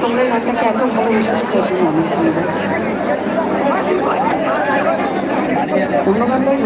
তোমরা এই এত ভালো বিশ্বাস করছ অনেক ধন্যবাদ অন্য গানটাই